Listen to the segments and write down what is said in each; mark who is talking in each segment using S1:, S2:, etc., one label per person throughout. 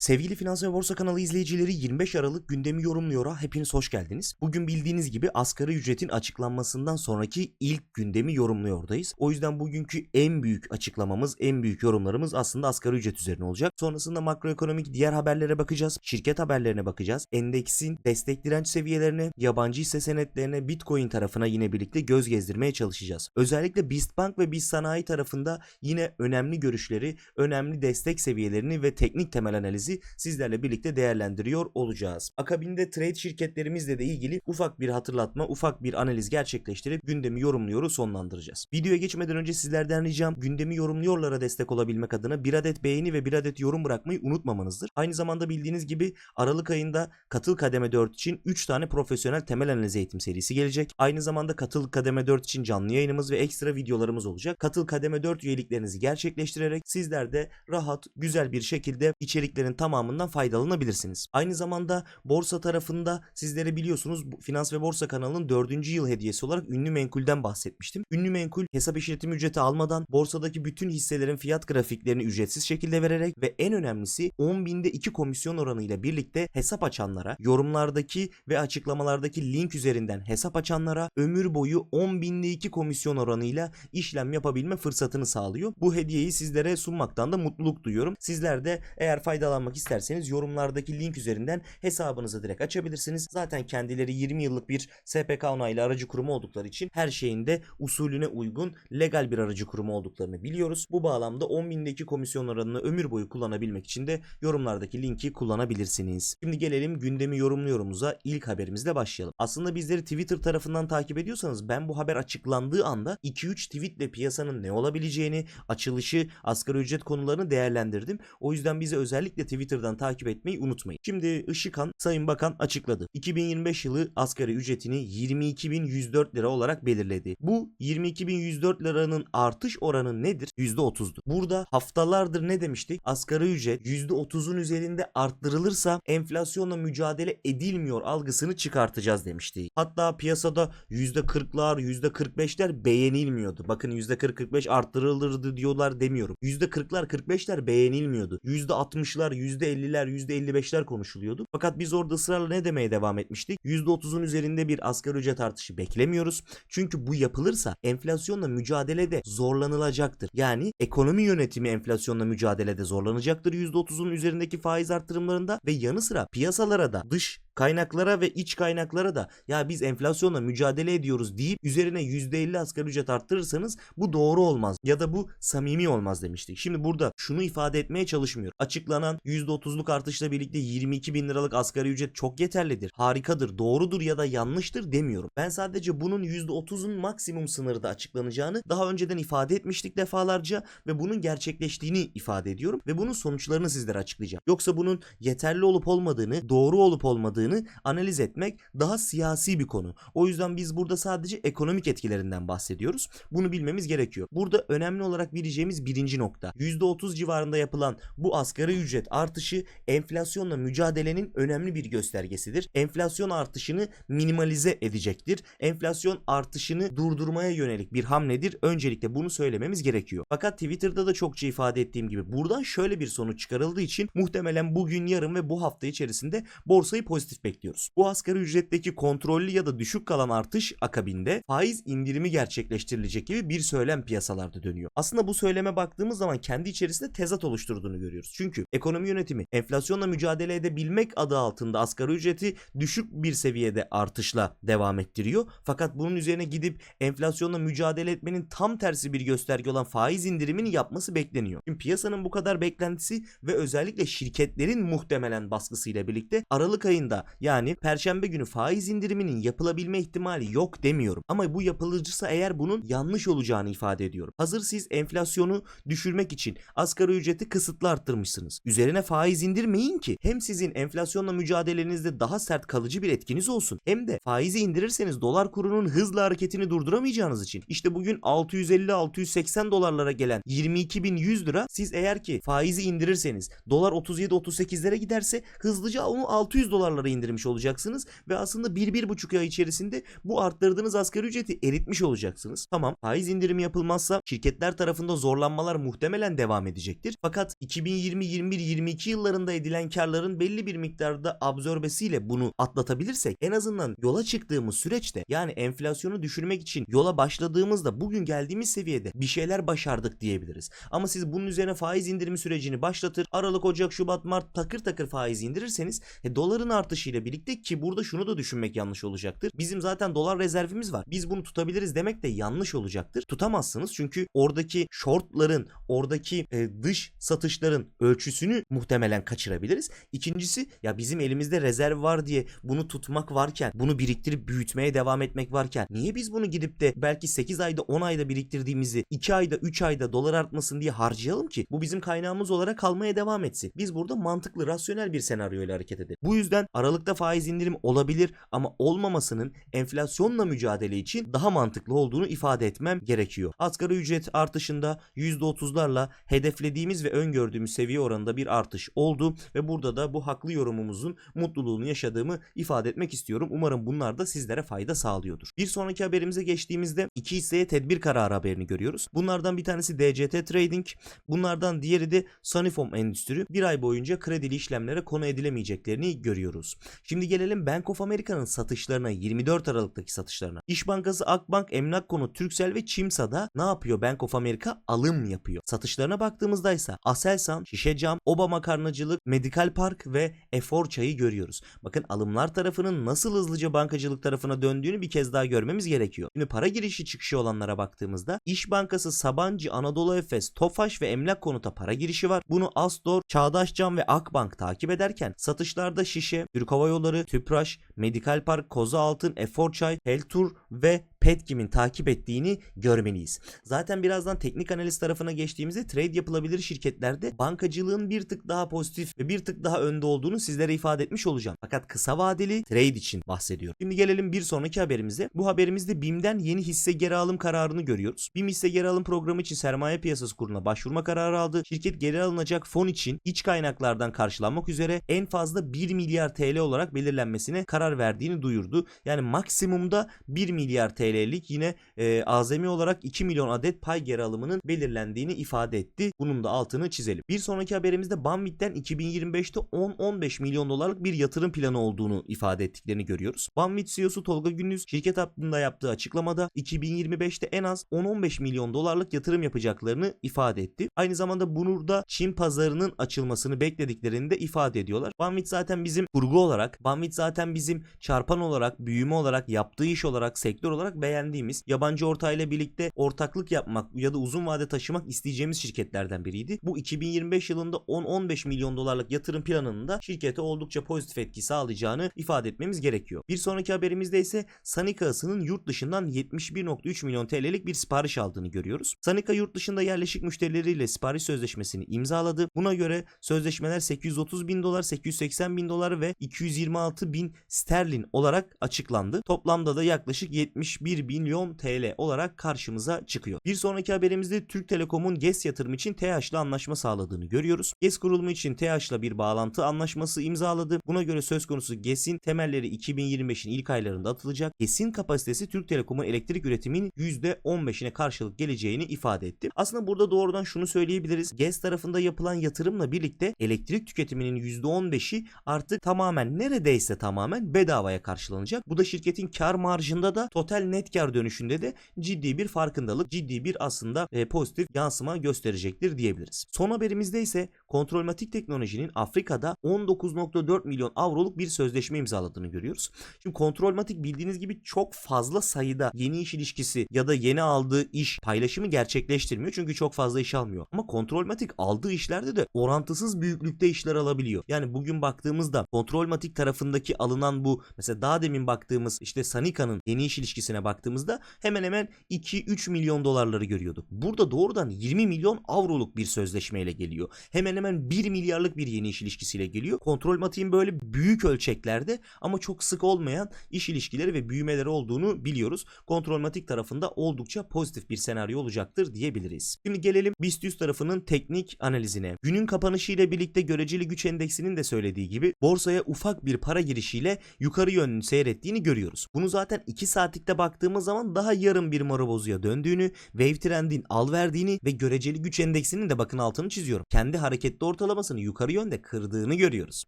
S1: Sevgili Finans ve Borsa kanalı izleyicileri 25 Aralık gündemi yorumluyor'a hepiniz hoş geldiniz. Bugün bildiğiniz gibi asgari ücretin açıklanmasından sonraki ilk gündemi yorumluyordayız. O yüzden bugünkü en büyük açıklamamız, en büyük yorumlarımız aslında asgari ücret üzerine olacak. Sonrasında makroekonomik diğer haberlere bakacağız. Şirket haberlerine bakacağız. Endeksin destek direnç seviyelerine, yabancı hisse senetlerine, Bitcoin tarafına yine birlikte göz gezdirmeye çalışacağız. Özellikle BIST ve BIST Sanayi tarafında yine önemli görüşleri, önemli destek seviyelerini ve teknik temel analizi sizlerle birlikte değerlendiriyor olacağız. Akabinde trade şirketlerimizle de ilgili ufak bir hatırlatma, ufak bir analiz gerçekleştirip gündemi yorumluyoru sonlandıracağız. Videoya geçmeden önce sizlerden ricam gündemi yorumluyorlara destek olabilmek adına bir adet beğeni ve bir adet yorum bırakmayı unutmamanızdır. Aynı zamanda bildiğiniz gibi Aralık ayında Katıl Kademe 4 için 3 tane profesyonel temel analiz eğitim serisi gelecek. Aynı zamanda Katıl Kademe 4 için canlı yayınımız ve ekstra videolarımız olacak. Katıl Kademe 4 üyeliklerinizi gerçekleştirerek sizler de rahat, güzel bir şekilde içeriklerin tamamından faydalanabilirsiniz. Aynı zamanda borsa tarafında sizlere biliyorsunuz Finans ve Borsa kanalının 4. yıl hediyesi olarak ünlü menkulden bahsetmiştim. Ünlü menkul hesap işletim ücreti almadan borsadaki bütün hisselerin fiyat grafiklerini ücretsiz şekilde vererek ve en önemlisi 10 binde 2 komisyon oranıyla birlikte hesap açanlara, yorumlardaki ve açıklamalardaki link üzerinden hesap açanlara ömür boyu 10 binde 2 komisyon oranıyla işlem yapabilme fırsatını sağlıyor. Bu hediyeyi sizlere sunmaktan da mutluluk duyuyorum. Sizler de eğer faydalanmak isterseniz yorumlardaki link üzerinden hesabınızı direkt açabilirsiniz. Zaten kendileri 20 yıllık bir SPK onaylı aracı kurumu oldukları için her şeyinde usulüne uygun legal bir aracı kurumu olduklarını biliyoruz. Bu bağlamda 10 bindeki komisyon oranını ömür boyu kullanabilmek için de yorumlardaki linki kullanabilirsiniz. Şimdi gelelim gündemi yorumluyorumuza ilk haberimizle başlayalım. Aslında bizleri Twitter tarafından takip ediyorsanız ben bu haber açıklandığı anda 2-3 tweetle piyasanın ne olabileceğini, açılışı, asgari ücret konularını değerlendirdim. O yüzden bizi özellikle Twitter'dan takip etmeyi unutmayın. Şimdi Işıkhan Sayın Bakan açıkladı. 2025 yılı asgari ücretini 22.104 lira olarak belirledi. Bu 22.104 liranın artış oranı nedir? %30'dur. Burada haftalardır ne demiştik? Asgari ücret %30'un üzerinde arttırılırsa enflasyonla mücadele edilmiyor algısını çıkartacağız demiştik. Hatta piyasada %40'lar, %45'ler beğenilmiyordu. Bakın %40-45 arttırılırdı diyorlar demiyorum. %40'lar 45'ler beğenilmiyordu. %60'lar, %50'ler, %55'ler konuşuluyordu. Fakat biz orada ısrarla ne demeye devam etmiştik? %30'un üzerinde bir asgari ücret artışı beklemiyoruz. Çünkü bu yapılırsa enflasyonla mücadelede zorlanılacaktır. Yani ekonomi yönetimi enflasyonla mücadelede zorlanacaktır %30'un üzerindeki faiz artırımlarında ve yanı sıra piyasalara da dış kaynaklara ve iç kaynaklara da ya biz enflasyonla mücadele ediyoruz deyip üzerine %50 asgari ücret arttırırsanız bu doğru olmaz ya da bu samimi olmaz demiştik. Şimdi burada şunu ifade etmeye çalışmıyor. Açıklanan %30'luk artışla birlikte 22 bin liralık asgari ücret çok yeterlidir, harikadır, doğrudur ya da yanlıştır demiyorum. Ben sadece bunun %30'un maksimum sınırda açıklanacağını daha önceden ifade etmiştik defalarca ve bunun gerçekleştiğini ifade ediyorum ve bunun sonuçlarını sizlere açıklayacağım. Yoksa bunun yeterli olup olmadığını, doğru olup olmadığını analiz etmek daha siyasi bir konu. O yüzden biz burada sadece ekonomik etkilerinden bahsediyoruz. Bunu bilmemiz gerekiyor. Burada önemli olarak bileceğimiz birinci nokta. %30 civarında yapılan bu asgari ücret artışı enflasyonla mücadelenin önemli bir göstergesidir. Enflasyon artışını minimalize edecektir. Enflasyon artışını durdurmaya yönelik bir hamledir. Öncelikle bunu söylememiz gerekiyor. Fakat Twitter'da da çokça ifade ettiğim gibi buradan şöyle bir sonuç çıkarıldığı için muhtemelen bugün, yarın ve bu hafta içerisinde borsayı pozitif bekliyoruz. Bu asgari ücretteki kontrollü ya da düşük kalan artış akabinde faiz indirimi gerçekleştirilecek gibi bir söylem piyasalarda dönüyor. Aslında bu söyleme baktığımız zaman kendi içerisinde tezat oluşturduğunu görüyoruz. Çünkü ekonomi yönetimi enflasyonla mücadele edebilmek adı altında asgari ücreti düşük bir seviyede artışla devam ettiriyor. Fakat bunun üzerine gidip enflasyonla mücadele etmenin tam tersi bir gösterge olan faiz indirimini yapması bekleniyor. Şimdi piyasanın bu kadar beklentisi ve özellikle şirketlerin muhtemelen baskısıyla birlikte Aralık ayında yani perşembe günü faiz indiriminin yapılabilme ihtimali yok demiyorum. Ama bu yapılırsa eğer bunun yanlış olacağını ifade ediyorum. Hazır siz enflasyonu düşürmek için asgari ücreti kısıtlı arttırmışsınız. Üzerine faiz indirmeyin ki hem sizin enflasyonla mücadelenizde daha sert kalıcı bir etkiniz olsun hem de faizi indirirseniz dolar kurunun hızla hareketini durduramayacağınız için işte bugün 650-680 dolarlara gelen 22.100 lira siz eğer ki faizi indirirseniz dolar 37-38'lere giderse hızlıca onu 600 dolarlara indirmiş olacaksınız ve aslında 1-1,5 ay içerisinde bu arttırdığınız asgari ücreti eritmiş olacaksınız. Tamam faiz indirimi yapılmazsa şirketler tarafında zorlanmalar muhtemelen devam edecektir. Fakat 2020, 21, 22 yıllarında edilen karların belli bir miktarda absorbesiyle bunu atlatabilirsek en azından yola çıktığımız süreçte yani enflasyonu düşürmek için yola başladığımızda bugün geldiğimiz seviyede bir şeyler başardık diyebiliriz. Ama siz bunun üzerine faiz indirimi sürecini başlatır Aralık, Ocak, Şubat, Mart takır takır faiz indirirseniz e, doların artışıyla birlikte ki burada şunu da düşünmek yanlış olacaktır. Bizim zaten dolar rezervimiz var. Biz bunu tutabiliriz demek de yanlış olacaktır. Tutamazsınız çünkü oradaki shortların, oradaki e, dış satışların ölçüsünü muhtemelen kaçırabiliriz. İkincisi ya bizim elimizde rezerv var diye bunu tutmak varken, bunu biriktirip büyütmeye devam etmek varken niye biz bunu gidip de belki 8 ayda 10 ayda biriktirdiğimizi 2 ayda 3 ayda dolar artmasın diye harcayalım ki bu bizim kaynağımız olarak kalmaya devam etsin. Biz burada mantıklı, rasyonel bir senaryoyla hareket edelim. Bu yüzden Aralıkta faiz indirim olabilir ama olmamasının enflasyonla mücadele için daha mantıklı olduğunu ifade etmem gerekiyor. Asgari ücret artışında %30'larla hedeflediğimiz ve öngördüğümüz seviye oranında bir artış oldu ve burada da bu haklı yorumumuzun mutluluğunu yaşadığımı ifade etmek istiyorum. Umarım bunlar da sizlere fayda sağlıyordur. Bir sonraki haberimize geçtiğimizde iki hisseye tedbir kararı haberini görüyoruz. Bunlardan bir tanesi DCT Trading, bunlardan diğeri de Sunnyfoam Endüstri. Bir ay boyunca kredili işlemlere konu edilemeyeceklerini görüyoruz. Şimdi gelelim Bank of America'nın satışlarına 24 Aralık'taki satışlarına. İş Bankası, Akbank, Emlak Konu, Turkcell ve Çimsa'da ne yapıyor Bank of America? Alım yapıyor. Satışlarına baktığımızda ise Aselsan, Şişe Cam, Oba Makarnacılık, Medical Park ve Efor Çay'ı görüyoruz. Bakın alımlar tarafının nasıl hızlıca bankacılık tarafına döndüğünü bir kez daha görmemiz gerekiyor. Şimdi para girişi çıkışı olanlara baktığımızda İş Bankası, Sabancı, Anadolu Efes, Tofaş ve Emlak Konut'a para girişi var. Bunu Astor, Çağdaş Cam ve Akbank takip ederken satışlarda Şişe, Türk Hava Yolları, Tüpraş, Medical Park, Koza Altın, Efor Çay, Heltur ve Petkim'in takip ettiğini görmeliyiz. Zaten birazdan teknik analiz tarafına geçtiğimizde trade yapılabilir şirketlerde bankacılığın bir tık daha pozitif ve bir tık daha önde olduğunu sizlere ifade etmiş olacağım. Fakat kısa vadeli trade için bahsediyorum. Şimdi gelelim bir sonraki haberimize. Bu haberimizde BİM'den yeni hisse geri alım kararını görüyoruz. BİM hisse geri alım programı için sermaye piyasası kuruluna başvurma kararı aldı. Şirket geri alınacak fon için iç kaynaklardan karşılanmak üzere en fazla 1 milyar TL olarak belirlenmesine karar verdiğini duyurdu. Yani maksimumda 1 milyar TL'lik yine e, azami olarak 2 milyon adet pay geri alımının belirlendiğini ifade etti. Bunun da altını çizelim. Bir sonraki haberimizde Banvit'ten 2025'te 10-15 milyon dolarlık bir yatırım planı olduğunu ifade ettiklerini görüyoruz. Banvit CEO'su Tolga Gündüz şirket hakkında yaptığı açıklamada 2025'te en az 10-15 milyon dolarlık yatırım yapacaklarını ifade etti. Aynı zamanda burada Çin pazarının açılmasını beklediklerini de ifade ediyorlar. Banvit zaten bizim kurgu olarak, Banvit zaten bizim çarpan olarak, büyüme olarak, yaptığı iş olarak, sektör olarak beğendiğimiz, yabancı ortağıyla birlikte ortaklık yapmak ya da uzun vade taşımak isteyeceğimiz şirketlerden biriydi. Bu 2025 yılında 10-15 milyon dolarlık yatırım planının da şirkete oldukça pozitif etki sağlayacağını ifade etmemiz gerekiyor. Bir sonraki haberimizde ise Sanika'sının yurt dışından 71.3 milyon TL'lik bir sipariş aldığını görüyoruz. Sanika yurt dışında yerleşik müşterileriyle sipariş sözleşmesini imzaladı. Buna göre sözleşmeler 830 bin dolar, 880 bin dolar ve 226 bin sterlin olarak açıklandı. Toplamda da yaklaşık 71 milyon TL olarak karşımıza çıkıyor. Bir sonraki haberimizde Türk Telekom'un GES yatırım için TH'la anlaşma sağladığını görüyoruz. GES kurulumu için TH'la bir bağlantı anlaşması imzaladı. Buna göre söz konusu GES'in temelleri 2025'in ilk aylarında atılacak. GES'in kapasitesi Türk Telekom'un elektrik üretiminin %15'ine karşılık geleceğini ifade etti. Aslında burada doğrudan şunu söyleyebiliriz. GES tarafında yapılan yatırımla birlikte elektrik tüketiminin %15'i artık tamamen neredeyse tamamen bedavaya karşılanacak. Bu da şirketin kar marjında da total net kar dönüşünde de ciddi bir farkındalık, ciddi bir aslında e, pozitif yansıma gösterecektir diyebiliriz. Son haberimizde ise Kontrolmatik Teknoloji'nin Afrika'da 19.4 milyon avroluk bir sözleşme imzaladığını görüyoruz. Şimdi Kontrolmatik bildiğiniz gibi çok fazla sayıda yeni iş ilişkisi ya da yeni aldığı iş paylaşımı gerçekleştirmiyor. Çünkü çok fazla iş almıyor. Ama Kontrolmatik aldığı işlerde de orantısız büyüklükte işler alabiliyor. Yani bugün baktığımızda Kontrolmatik tarafındaki alınan bu mesela daha demin baktığımız işte Sanika'nın yeni iş ilişkisine baktığımızda hemen hemen 2-3 milyon dolarları görüyorduk. Burada doğrudan 20 milyon avroluk bir sözleşmeyle geliyor. Hemen hemen 1 milyarlık bir yeni iş ilişkisiyle geliyor. Kontrol matiğin böyle büyük ölçeklerde ama çok sık olmayan iş ilişkileri ve büyümeleri olduğunu biliyoruz. Kontrol matik tarafında oldukça pozitif bir senaryo olacaktır diyebiliriz. Şimdi gelelim BIST 100 tarafının teknik analizine. Günün kapanışı ile birlikte göreceli güç endeksinin de söylediği gibi borsaya ufak bir para girişiyle yukarı yönlü seyrettiğini görüyoruz. Bunu zaten 2 saatlikte baktığımız zaman daha yarım bir morobozuya döndüğünü, wave trendin al verdiğini ve göreceli güç endeksinin de bakın altını çiziyorum. Kendi hareketli ortalamasını yukarı yönde kırdığını görüyoruz.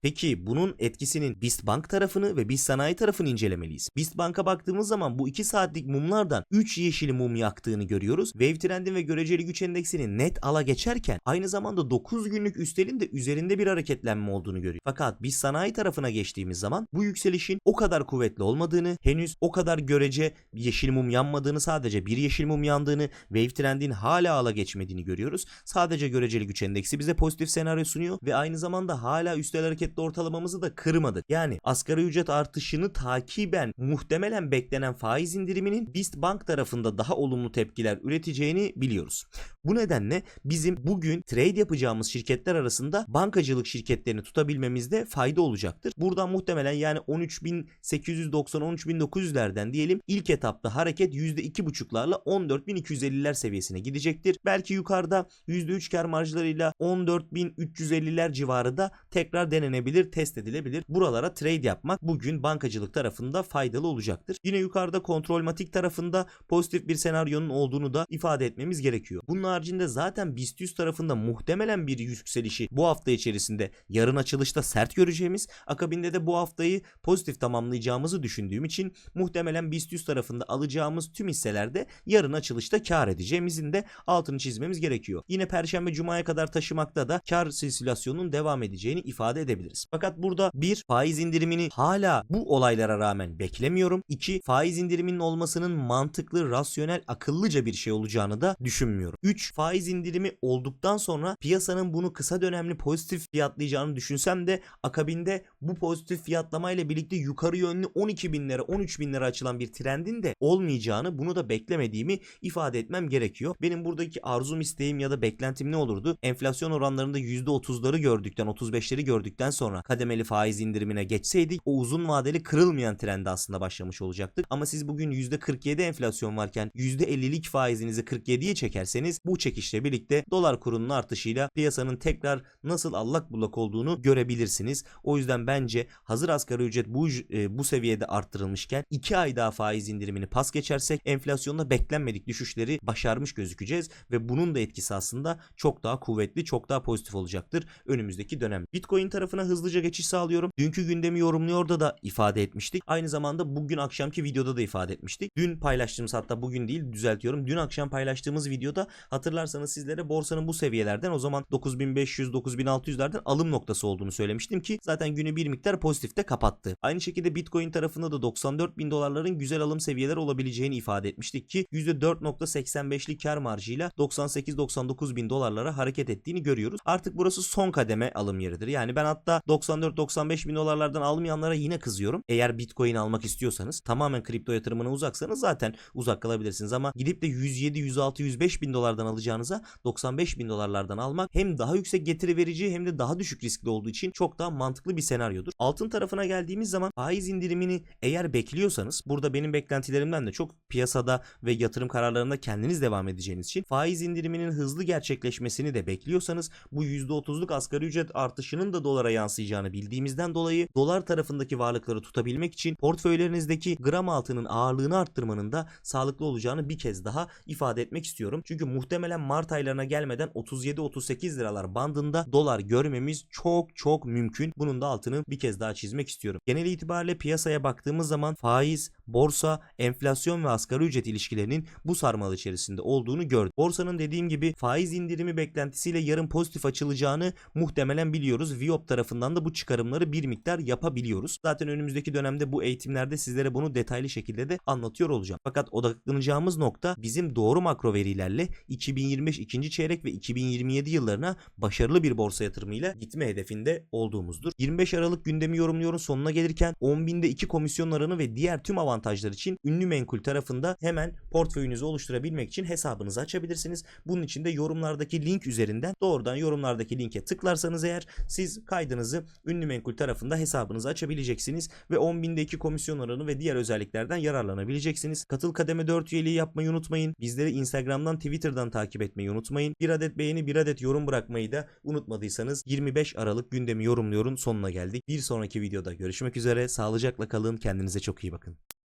S1: Peki bunun etkisinin BIST Bank tarafını ve BIST Sanayi tarafını incelemeliyiz. BIST Bank'a baktığımız zaman bu 2 saatlik mumlardan 3 yeşil mum yaktığını görüyoruz. Wave trendin ve göreceli güç endeksinin net ala geçerken aynı zamanda 9 günlük üstelin de üzerinde bir hareketlenme olduğunu görüyoruz. Fakat BIST Sanayi tarafına geçtiğimiz zaman bu yükselişin o kadar kuvvetli olmadığını, henüz o kadar görece yeşil mum yanmadığını, sadece bir yeşil mum yandığını, wave trendin hala ala geçmediğini görüyoruz. Sadece göreceli güç endeksi bize pozitif senaryo sunuyor ve aynı zamanda hala üstel hareketli ortalamamızı da kırmadık. Yani asgari ücret artışını takiben muhtemelen beklenen faiz indiriminin BIST Bank tarafında daha olumlu tepkiler üreteceğini biliyoruz. Bu nedenle bizim bugün trade yapacağımız şirketler arasında bankacılık şirketlerini tutabilmemizde fayda olacaktır. Buradan muhtemelen yani 13.890-13.900'lerden diyelim ilk etapta hareket %2.5'larla 14.250'ler seviyesine gidecektir. Belki yukarıda %3 kar marjlarıyla 14.350'ler civarı da tekrar denenebilir, test edilebilir. Buralara trade yapmak bugün bankacılık tarafında faydalı olacaktır. Yine yukarıda kontrolmatik tarafında pozitif bir senaryonun olduğunu da ifade etmemiz gerekiyor. Bunun haricinde zaten BIST 100 tarafında muhtemelen bir yükselişi bu hafta içerisinde yarın açılışta sert göreceğimiz akabinde de bu haftayı pozitif tamamlayacağımızı düşündüğüm için muhtemelen BIST 100 tarafında alacağımız tüm hisselerde yarın açılışta kar edeceğimizin de altını çizmemiz gerekiyor. Yine perşembe cumaya kadar taşımakta da kar silsilasyonunun devam edeceğini ifade edebiliriz. Fakat burada bir faiz indirimini hala bu olaylara rağmen beklemiyorum. İki faiz indiriminin olmasının mantıklı, rasyonel, akıllıca bir şey olacağını da düşünmüyorum. 3 faiz indirimi olduktan sonra piyasanın bunu kısa dönemli pozitif fiyatlayacağını düşünsem de akabinde bu pozitif fiyatlamayla birlikte yukarı yönlü 12 binlere 13 binlere açılan bir trendin de olmayacağını bunu da beklemediğimi ifade etmem gerekiyor. Benim buradaki arzum isteğim ya da beklentim ne olurdu? Enflasyon oranlarında %30'ları gördükten 35'leri gördükten sonra kademeli faiz indirimine geçseydik o uzun vadeli kırılmayan trende aslında başlamış olacaktık. Ama siz bugün %47 enflasyon varken %50'lik faizinizi 47'ye çekerseniz bu çekişle birlikte dolar kurunun artışıyla piyasanın tekrar nasıl allak bullak olduğunu görebilirsiniz. O yüzden bence hazır asgari ücret bu e, bu seviyede arttırılmışken 2 ay daha faiz indirimini pas geçersek enflasyonda beklenmedik düşüşleri başarmış gözükeceğiz ve bunun da etkisi aslında çok daha kuvvetli, çok daha pozitif olacaktır önümüzdeki dönem. Bitcoin tarafına hızlıca geçiş sağlıyorum. Dünkü gündemi yorumluyor da ifade etmiştik. Aynı zamanda bugün akşamki videoda da ifade etmiştik. Dün paylaştığımız hatta bugün değil düzeltiyorum. Dün akşam paylaştığımız videoda hatırlarsanız sizlere borsanın bu seviyelerden o zaman 9500-9600'lerden alım noktası olduğunu söylemiştim ki zaten günü bir miktar pozitifte kapattı. Aynı şekilde Bitcoin tarafında da 94 bin dolarların güzel alım seviyeleri olabileceğini ifade etmiştik ki %4.85'lik kar marjıyla 98-99 bin dolarlara hareket ettiğini görüyoruz. Artık burası son kademe alım yeridir. Yani ben hatta 94-95 bin dolarlardan almayanlara yine kızıyorum. Eğer Bitcoin almak istiyorsanız tamamen kripto yatırımına uzaksanız zaten uzak kalabilirsiniz ama gidip de 107, 106, 105 bin dolardan alacağınıza 95 bin dolarlardan almak hem daha yüksek getiri verici hem de daha düşük riskli olduğu için çok daha mantıklı bir senaryodur. Altın tarafına geldiğimiz zaman faiz indirimini eğer bekliyorsanız burada benim beklentilerimden de çok piyasada ve yatırım kararlarında kendiniz devam edeceğiniz için faiz indiriminin hızlı gerçekleşmesini de bekliyorsanız bu %30'luk asgari ücret artışının da dolara yansıyacağını bildiğimizden dolayı dolar tarafındaki varlıkları tutabilmek için portföylerinizdeki gram altının ağırlığını arttırmanın da sağlıklı olacağını bir kez daha ifade etmek istiyorum. Çünkü muhtemelen Mart aylarına gelmeden 37-38 liralar bandında dolar görmemiz çok çok mümkün. Bunun da altını bir kez daha çizmek istiyorum. Genel itibariyle piyasaya baktığımız zaman faiz, borsa, enflasyon ve asgari ücret ilişkilerinin bu sarmal içerisinde olduğunu gördük. Borsanın dediğim gibi faiz indirimi beklentisiyle yarın pozitif açılacağını muhtemelen biliyoruz. Viop tarafından da bu çıkarımları bir miktar yapabiliyoruz. Zaten önümüzdeki dönemde bu eğitimlerde sizlere bunu detaylı şekilde de anlatıyor olacağım. Fakat odaklanacağımız nokta bizim doğru makro verilerle 2025 ikinci çeyrek ve 2027 yıllarına başarılı bir borsa yatırımıyla gitme hedefinde olduğumuzdur. 25 Aralık gündemi yorumluyorum sonuna gelirken 10 binde 2 komisyon oranı ve diğer tüm avantajları avantajlar için ünlü menkul tarafında hemen portföyünüzü oluşturabilmek için hesabınızı açabilirsiniz. Bunun için de yorumlardaki link üzerinden doğrudan yorumlardaki linke tıklarsanız eğer siz kaydınızı ünlü menkul tarafında hesabınızı açabileceksiniz ve 10.000'deki komisyon oranı ve diğer özelliklerden yararlanabileceksiniz. Katıl kademe 4 üyeliği yapmayı unutmayın. Bizleri Instagram'dan Twitter'dan takip etmeyi unutmayın. Bir adet beğeni bir adet yorum bırakmayı da unutmadıysanız 25 Aralık gündemi yorumluyorun sonuna geldik. Bir sonraki videoda görüşmek üzere. Sağlıcakla kalın. Kendinize çok iyi bakın.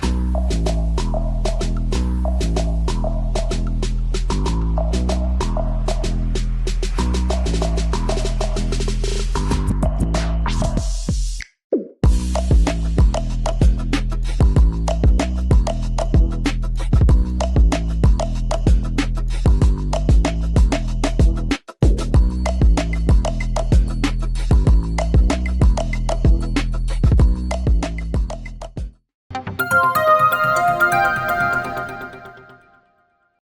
S1: Thank you